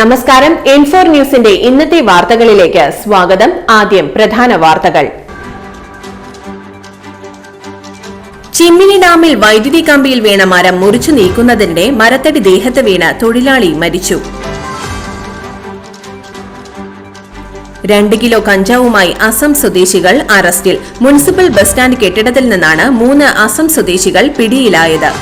നമസ്കാരം ഇൻഫോർ ന്യൂസിന്റെ ഇന്നത്തെ വാർത്തകളിലേക്ക് സ്വാഗതം. ആദ്യം പ്രധാന വാർത്തകൾ. ചിമ്മിനി ഡാമിൽ വൈദ്യുതി കമ്പിയിൽ വീണ മരം മുറിച്ചു നീക്കുന്നതിനിടെ മരത്തടി ദേഹത്ത് വീണ തൊഴിലാളി മരിച്ചു. രണ്ട് കിലോ കഞ്ചാവുമായി അസം സ്വദേശികൾ അറസ്റ്റിൽ. മുനിസിപ്പൽ ബസ് സ്റ്റാൻഡ് കെട്ടിടത്തിൽ നിന്നാണ് മൂന്ന് അസം സ്വദേശികൾ പിടിയിലായത്.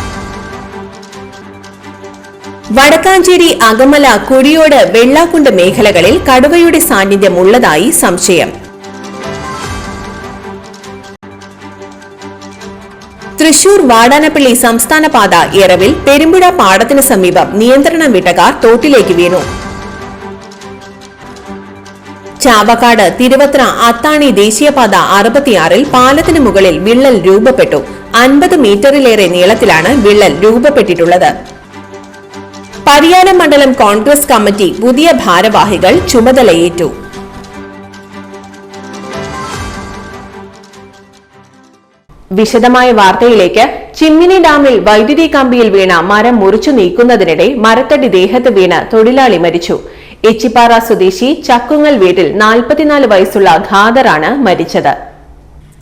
വടക്കാഞ്ചേരി അകമല കുഴിയോട് വെള്ളാക്കുണ്ട് മേഖലകളിൽ കടുവയുടെ സാന്നിധ്യം ഉള്ളതായി സംശയം. തൃശൂർ വാടാനപ്പള്ളി സംസ്ഥാന പാത ഇറവിൽ പെരുമ്പുഴ പാടത്തിന് സമീപം നിയന്ത്രണം വിട്ട കാർ തോട്ടിലേക്ക് വീണു. ചാവക്കാട് തിരുവത്ര അത്താണി ദേശീയപാത അറുപത്തിയാറിൽ പാലത്തിന് മുകളിൽ വിള്ളൽ രൂപപ്പെട്ടു. അൻപത് മീറ്ററിലേറെ നീളത്തിലാണ് വിള്ളൽ രൂപപ്പെട്ടിട്ടുള്ളത്. പരിയാരം മണ്ഡലം കോൺഗ്രസ് കമ്മിറ്റി പുതിയ ഭാരവാഹികൾ ചുമതലയേറ്റു. വിശദമായ വാർത്തയിലേക്ക് ചിമ്മിനി ഡാമിൽ വൈദ്യുതി കമ്പിയിൽ വീണ മരം മുറിച്ചു നീക്കുന്നതിനിടെ മരത്തടി ദേഹത്ത് വീണ് തൊഴിലാളി മരിച്ചു. എച്ചിപ്പാറ സ്വദേശി ചക്കുങ്ങൽ വീട്ടിൽ നാൽപ്പത്തിനാല് വയസ്സുള്ള ഖാദറാണ് മരിച്ചത്.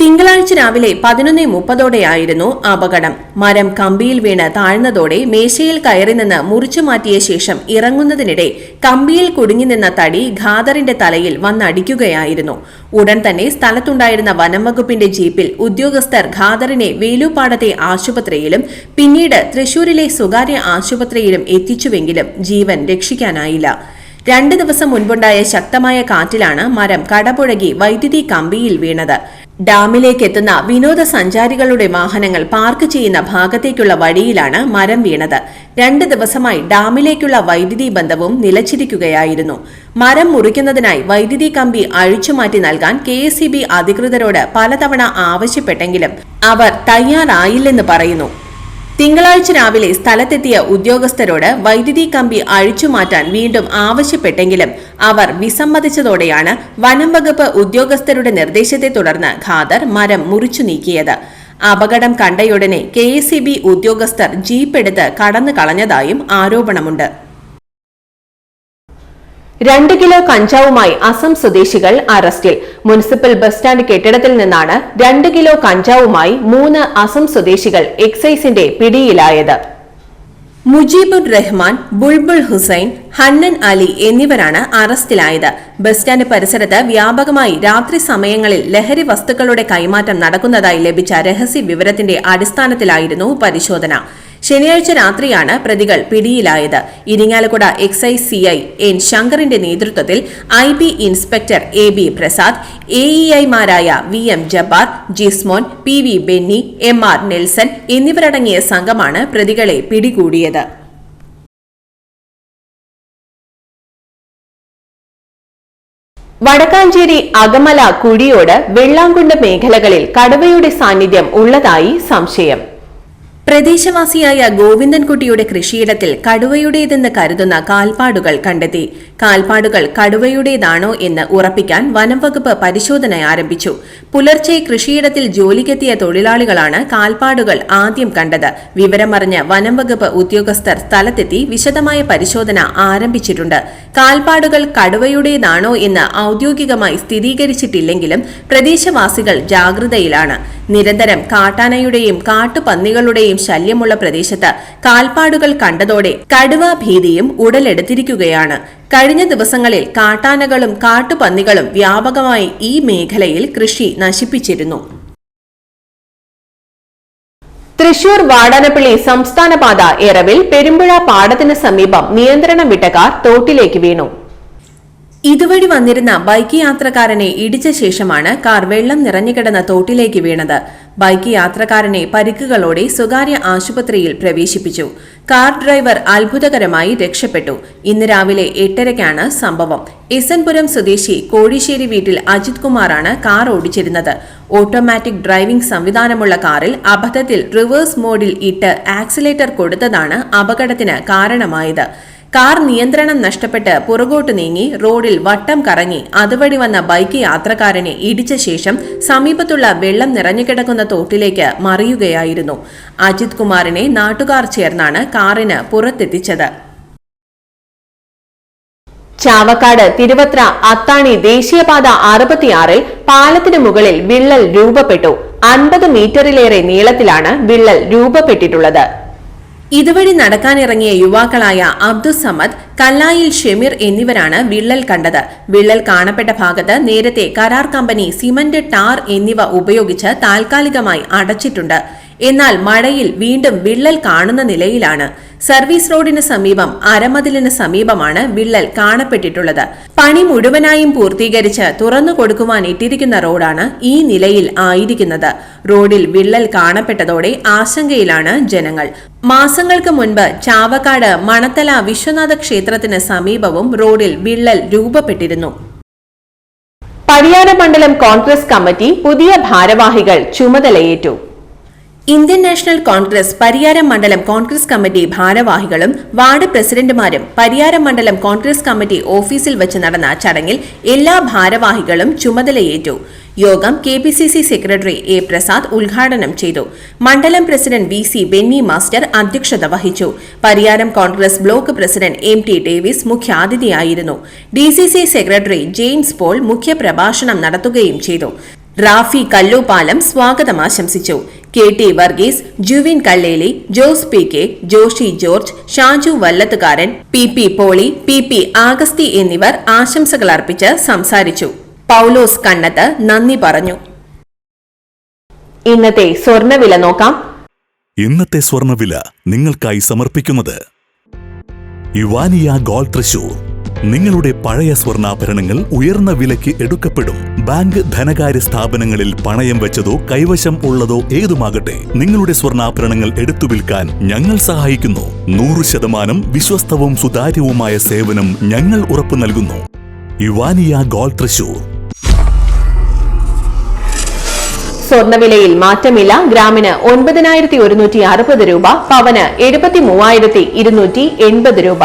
തിങ്കളാഴ്ച രാവിലെ പതിനൊന്ന് മുപ്പതോടെയായിരുന്നു അപകടം. മരം കമ്പിയിൽ വീണ് താഴ്ന്നതോടെ മേശയിൽ കയറി നിന്ന് മുറിച്ചു മാറ്റിയ ശേഷം ഇറങ്ങുന്നതിനിടെ കമ്പിയിൽ കുടുങ്ങി നിന്ന തടി ഖാദറിന്റെ തലയിൽ വന്നടിക്കുകയായിരുന്നു ഉടൻ തന്നെ സ്ഥലത്തുണ്ടായിരുന്ന വനംവകുപ്പിന്റെ ജീപ്പിൽ ഉദ്യോഗസ്ഥർ ഖാദറിനെ വേലുപാടത്തെ ആശുപത്രിയിലും പിന്നീട് തൃശൂരിലെ സ്വകാര്യ ആശുപത്രിയിലും എത്തിച്ചുവെങ്കിലും ജീവൻ രക്ഷിക്കാനായില്ല. രണ്ട് ദിവസം മുൻപുണ്ടായ ശക്തമായ കാറ്റിലാണ് മരം കടപുഴകി വൈദ്യുതി കമ്പിയിൽ വീണത്. ഡാമിലേക്ക് എത്തുന്ന വിനോദസഞ്ചാരികളുടെ വാഹനങ്ങൾ പാർക്ക് ചെയ്യുന്ന ഭാഗത്തേക്കുള്ള വഴിയിലാണ് മരം വീണത്. രണ്ട് ദിവസമായി ഡാമിലേക്കുള്ള വൈദ്യുതി ബന്ധവും നിലച്ചിരിക്കുകയായിരുന്നു. മരം മുറിക്കുന്നതിനായി വൈദ്യുതി കമ്പി അഴിച്ചുമാറ്റി നൽകാൻ കെ അധികൃതരോട് പലതവണ ആവശ്യപ്പെട്ടെങ്കിലും അവർ തയ്യാറായില്ലെന്ന് പറയുന്നു. തിങ്കളാഴ്ച രാവിലെ സ്ഥലത്തെത്തിയ ഉദ്യോഗസ്ഥരോട് വൈദ്യുതി കമ്പി അഴിച്ചുമാറ്റാൻ വീണ്ടും ആവശ്യപ്പെട്ടെങ്കിലും അവർ വിസമ്മതിച്ചതോടെയാണ് വനം വകുപ്പ് ഉദ്യോഗസ്ഥരുടെ നിർദ്ദേശത്തെ തുടർന്ന് ഖാദർ മരം മുറിച്ചു നീക്കിയത്. അപകടം കണ്ടയുടനെ കെ ഉദ്യോഗസ്ഥർ ജീപ്പ് എടുത്ത് കടന്നു കളഞ്ഞതായും ആരോപണമുണ്ട്. രണ്ട് കിലോ കഞ്ചാവുമായി അസം സ്വദേശികൾ അറസ്റ്റിൽ. മുനിസിപ്പൽ ബസ് സ്റ്റാൻഡ് കെട്ടിടത്തിൽ നിന്നാണ് രണ്ട് കിലോ കഞ്ചാവുമായി മൂന്ന് അസം സ്വദേശികൾ എക്സൈസിന്റെ പിടിയിലായത്. മുജീബുർ റഹ്മാൻ ബുൾബുൾ ഹുസൈൻ ഹന്നൻ അലി എന്നിവരാണ് അറസ്റ്റിലായത്. ബസ് സ്റ്റാൻഡ് പരിസരത്ത് വ്യാപകമായി രാത്രി സമയങ്ങളിൽ ലഹരി വസ്തുക്കളുടെ കൈമാറ്റം നടക്കുന്നതായി ലഭിച്ച രഹസ്യ വിവരത്തിന്റെ അടിസ്ഥാനത്തിലായിരുന്നു പരിശോധന. ശനിയാഴ്ച രാത്രിയാണ് പ്രതികൾ പിടിയിലായത്. ഇരിങ്ങാലക്കുട എക്സൈസ് സിഐ എൻ ശങ്കറിന്റെ നേതൃത്വത്തിൽ I B inspector A B Prasad A E ഐമാരായ V M Jabbar Jismon P V Benny M R Nelson എന്നിവരടങ്ങിയ സംഘമാണ് പ്രതികളെ പിടികൂടിയത്. വടക്കാഞ്ചേരി അകമല കുഴിയോട് വെള്ളാങ്കുണ്ട് മേഖലകളിൽ കടുവയുടെ സാന്നിധ്യം ഉള്ളതായി സംശയം. പ്രദേശവാസിയായ ഗോവിന്ദൻകുട്ടിയുടെ കൃഷിയിടത്തിൽ കടുവയുടേതെന്ന് കരുതുന്ന കാൽപ്പാടുകൾ കണ്ടെത്തി. കാൽപ്പാടുകൾ കടുവയുടേതാണോ എന്ന് ഉറപ്പിക്കാൻ വനംവകുപ്പ് പരിശോധന ആരംഭിച്ചു. പുലർച്ചെ കൃഷിയിടത്തിൽ ജോലിക്കെത്തിയ തൊഴിലാളികളാണ് കാൽപ്പാടുകൾ ആദ്യം കണ്ടത്. വിവരമറിഞ്ഞ് വനംവകുപ്പ് ഉദ്യോഗസ്ഥർ സ്ഥലത്തെത്തി വിശദമായ പരിശോധന ആരംഭിച്ചിട്ടുണ്ട്. കാൽപ്പാടുകൾ കടുവയുടേതാണോ എന്ന് ഔദ്യോഗികമായി സ്ഥിരീകരിച്ചിട്ടില്ലെങ്കിലും പ്രദേശവാസികൾ ജാഗ്രതയിലാണ്. നിരന്തരം കാട്ടാനയുടെയും കാട്ടുപന്നികളുടെയും ശല്യമുള്ള പ്രദേശത്ത് കാൽപ്പാടുകൾ കണ്ടതോടെ കടുവ ഭീതിയും ഉടലെടുത്തിരിക്കുകയാണ്. കഴിഞ്ഞ ദിവസങ്ങളിൽ കാട്ടാനകളും കാട്ടുപന്നികളും വ്യാപകമായി ഈ മേഖലയിൽ കൃഷി നശിപ്പിച്ചിരുന്നു. തൃശൂർ വാടാനപ്പള്ളി സംസ്ഥാന പാത എറവിൽ പെരുമ്പുഴ പാടത്തിന് സമീപം നിയന്ത്രണം വിട്ട കാർ തോട്ടിലേക്ക് വീണു. ഇതുവഴി വന്നിരുന്ന ബൈക്ക് യാത്രക്കാരനെ ഇടിച്ച ശേഷമാണ് കാർ വെള്ളം നിറഞ്ഞുകിടന്ന തോട്ടിലേക്ക് വീണത്. ബൈക്ക് യാത്രക്കാരനെ പരിക്കുകളോടെ സ്വകാര്യ ആശുപത്രിയിൽ പ്രവേശിപ്പിച്ചു. കാർ ഡ്രൈവർ അത്ഭുതകരമായി രക്ഷപ്പെട്ടു. ഇന്ന് രാവിലെ എട്ടരയ്ക്കാണ് സംഭവം. എസൻപുരം സ്വദേശി കോഴിശ്ശേരി വീട്ടിൽ അജിത് കുമാറാണ് കാർ ഓടിച്ചിരുന്നത്. ഓട്ടോമാറ്റിക് ഡ്രൈവിംഗ് സംവിധാനമുള്ള കാറിൽ അബദ്ധത്തിൽ റിവേഴ്സ് മോഡിൽ ഇട്ട് ആക്സിലേറ്റർ കൊടുത്തതാണ് അപകടത്തിന് കാരണമായത്. കാർ നിയന്ത്രണം നഷ്ടപ്പെട്ട് പുറകോട്ട് നീങ്ങി റോഡിൽ വട്ടം കറങ്ങി അതുവഴി വന്ന ബൈക്ക് യാത്രക്കാരനെ ഇടിച്ച ശേഷം സമീപത്തുള്ള വെള്ളം നിറഞ്ഞുകിടക്കുന്ന തോട്ടിലേക്ക് മറിയുകയായിരുന്നു. അജിത് കുമാറിനെ നാട്ടുകാർ ചേർന്നാണ് കാറിന് പുറത്തെത്തിച്ചത്. ചാവക്കാട് തിരുവത്ര അത്താണി ദേശീയപാത അറുപത്തിയാറിൽ പാലത്തിന് മുകളിൽ വിള്ളൽ രൂപപ്പെട്ടു. അൻപത് മീറ്ററിലേറെ നീളത്തിലാണ് വിള്ളൽ രൂപപ്പെട്ടിട്ടുള്ളത്. ഇതുവഴി നടക്കാനിറങ്ങിയ യുവാക്കളായ അബ്ദുസമദ് കല്ലായിൽ ഷെമീർ എന്നിവരാണ് വിള്ളൽ കണ്ടത്. വിള്ളൽ കാണപ്പെട്ട ഭാഗത്ത് നേരത്തെ കരാർ കമ്പനി സിമന്റ് ടാർ എന്നിവ ഉപയോഗിച്ച് താൽക്കാലികമായി അടച്ചിട്ടുണ്ട്. എന്നാൽ മഴയിൽ വീണ്ടും വിള്ളൽ കാണുന്ന നിലയിലാണ്. സർവീസ് റോഡിന് സമീപം അരമതിലിന് സമീപമാണ് വിള്ളൽ കാണപ്പെട്ടിട്ടുള്ളത്. പണി മുഴുവനായും പൂർത്തീകരിച്ച് തുറന്നു കൊടുക്കുവാൻ ഇട്ടിരിക്കുന്ന റോഡാണ് ഈ നിലയിൽ ആയിരിക്കുന്നത്. റോഡിൽ വിള്ളൽ കാണപ്പെട്ടതോടെ ആശങ്കയിലാണ് ജനങ്ങൾ. മാസങ്ങൾക്ക് മുൻപ് ചാവക്കാട് മണത്തല വിശ്വനാഥ ക്ഷേത്രത്തിന് സമീപവും റോഡിൽ വിള്ളൽ രൂപപ്പെട്ടിരുന്നു. പടിയാര മണ്ഡലം കോൺഗ്രസ് കമ്മിറ്റി പുതിയ ഭാരവാഹികൾ ചുമതലയേറ്റു. ഇന്ത്യൻ നാഷണൽ കോൺഗ്രസ് പരിയാരം മണ്ഡലം കോൺഗ്രസ് കമ്മിറ്റി ഭാരവാഹികളും വാർഡ് പ്രസിഡന്റുമാരും പരിയാരം മണ്ഡലം കോൺഗ്രസ് കമ്മിറ്റി ഓഫീസിൽ വെച്ച് നടന്ന ചടങ്ങിൽ എല്ലാ ഭാരവാഹികളും ചുമതലയേറ്റു. യോഗം K P C C secretary A Prasad ഉദ്ഘാടനം ചെയ്തു. മണ്ഡലം president V C Benny master അധ്യക്ഷത വഹിച്ചു. Pariyaram Congress block president M T Davis മുഖ്യാതിഥിയായിരുന്നു. D C C secretary James Paul മുഖ്യപ്രഭാഷണം നടത്തുകയും ചെയ്തു. റാഫി കല്ലൂപ്പാലം സ്വാഗതം ആശംസിച്ചു. K T Varghese Juvin Kalleli Jose P K Joshi George Shaju Vallathukaran P P Poly P P Augusty എന്നിവർ ആശംസകൾ അർപ്പിച്ച് സംസാരിച്ചു. പൗലോസ് കണ്ണത്ത് നന്ദി പറഞ്ഞു. ഇന്നത്തെ സ്വർണവില നോക്കാം. ഇന്നത്തെ സ്വർണവില നിങ്ങൾക്കായി സമർപ്പിക്കുന്നത് ഇവാനിയ ഗോൾ തൃശൂർ. നിങ്ങളുടെ പഴയ സ്വർണാഭരണങ്ങൾ ഉയർന്ന വിലയ്ക്ക് എടുക്കപ്പെടും. ബാങ്ക് ധനകാര്യ സ്ഥാപനങ്ങളിൽ പണയം വെച്ചതോ കൈവശം ഉള്ളതോ ഏതുമാകട്ടെ നിങ്ങളുടെ സ്വർണാഭരണങ്ങൾ എടുത്തു വിൽക്കാൻ ഞങ്ങൾ സഹായിക്കുന്നു. നൂറ് ശതമാനം വിശ്വസ്തവും സുതാര്യവുമായ സേവനം ഞങ്ങൾ ഉറപ്പു നൽകുന്നു. യുവാനിയ ഗോൾഡ് തൃശൂർ. സ്വർണവിലയിൽ മാറ്റമില്ല. ഗ്രാമിന് ഒൻപതിനായിരത്തി ഒരുന്നൂറ്റി അറുപത് രൂപ പവന് എഴുപത്തി മൂവായിരത്തി ഇരുന്നൂറ്റി എൺപത് രൂപ.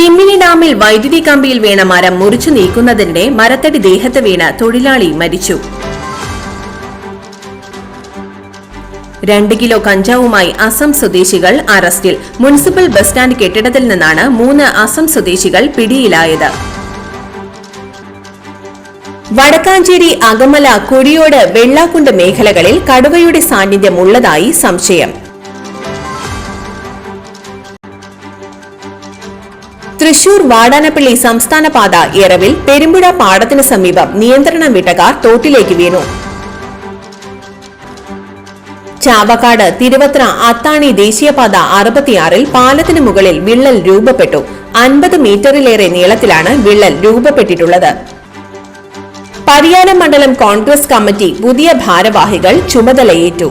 ചിമ്മിനി ഡാമിൽ വൈദ്യുതി കമ്പിയിൽ വീണ മരം മുറിച്ചു നീക്കുന്നതിനിടെ മരത്തടി ദേഹത്ത് വീണ തൊഴിലാളി മരിച്ചു. രണ്ട് കിലോ കഞ്ചാവുമായി അസം സ്വദേശികൾ അറസ്റ്റിൽ. മുനിസിപ്പൽ ബസ് സ്റ്റാൻഡ് കെട്ടിടത്തിൽ നിന്നാണ് മൂന്ന് അസം സ്വദേശികൾ പിടിയിലായത്. വടക്കാഞ്ചേരി അകമല കുഴിയോട് വെള്ളാക്കുണ്ട് മേഖലകളിൽ കടുവയുടെ സാന്നിധ്യം ഉള്ളതായി സംശയം. തൃശൂർ വാടാനപ്പള്ളി സംസ്ഥാന പാത എറവിൽ പെരുമ്പുഴ പാടത്തിന് സമീപം നിയന്ത്രണം വിട്ട കാർ തോട്ടിലേക്ക് വീണു. ചാവക്കാട് തിരുവത്ര അത്താണി ദേശീയപാത അറുപത്തിയാറിൽ പാലത്തിന് മുകളിൽ വിള്ളൽ രൂപപ്പെട്ടു. അൻപത് മീറ്ററിലേറെ നീളത്തിലാണ് വിള്ളൽ രൂപപ്പെട്ടിട്ടുള്ളത്. പരിയാരം മണ്ഡലം കോൺഗ്രസ് കമ്മിറ്റി പുതിയ ഭാരവാഹികൾ ചുമതലയേറ്റു.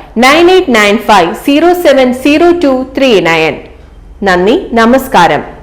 nine eight nine five zero seven zero two three nine. നന്ദി നമസ്കാരം.